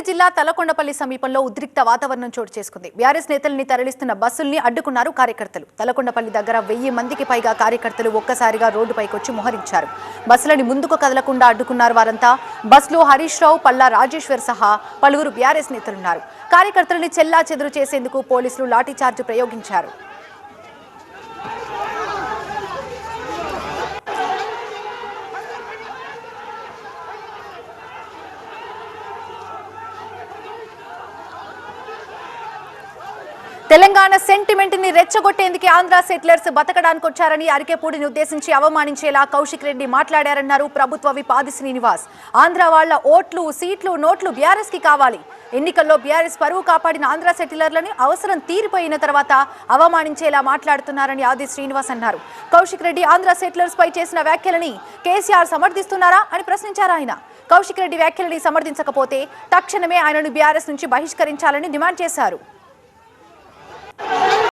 రంగారెడ్డి జిల్లా తలకొండపల్లి సమీపంలో ఉద్రిక్త వాతావరణం చోటు చేసుకుంది. బీఆర్ఎస్ నేతల్ని తరలిస్తున్న బస్సుల్ని అడ్డుకున్నారు కార్యకర్తలు. తలకొండపల్లి దగ్గర వెయ్యి మందికి పైగా కార్యకర్తలు ఒక్కసారిగా రోడ్డుపైకి వచ్చి మోహరించారు. బస్సులని ముందుకు కదలకుండా అడ్డుకున్నారు వారంతా. బస్సులో హరీష్ రావు పల్లా రాజేశ్వర్ సహా పలువురు బీఆర్ఎస్ నేతలున్నారు. కార్యకర్తలని చెల్లా చెదురు చేసేందుకు పోలీసులు లాఠీచార్జ్ ప్రయోగించారు. తెలంగాణ సెంటిమెంట్ని రెచ్చగొట్టేందుకు ఆంధ్ర సెటిలర్స్ బతకడానికి వచ్చారని అరికెపూడిని ఉద్దేశించి అవమానించేలా కౌశిక్ రెడ్డి మాట్లాడారన్నారు ప్రభుత్వ విపాది శ్రీనివాస్. ఆంధ్ర వాళ్ళ ఓట్లు సీట్లు నోట్లు బీఆర్ఎస్కి కావాలి. ఎన్నికల్లో బీఆర్ఎస్ పరువు కాపాడిన ఆంధ్ర సెటిలర్లని అవసరం తీరిపోయిన తర్వాత అవమానించేలా మాట్లాడుతున్నారని ఆది శ్రీనివాస్ అన్నారు. కౌశిక్ రెడ్డి ఆంధ్ర సెటిలర్స్ పై చేసిన వ్యాఖ్యలని కేసీఆర్ సమర్థిస్తున్నారా అని ప్రశ్నించారు ఆయన. కౌశిక్ రెడ్డి వ్యాఖ్యలని సమర్థించకపోతే తక్షణమే ఆయనను బీఆర్ఎస్ నుంచి బహిష్కరించాలని డిమాండ్ చేశారు.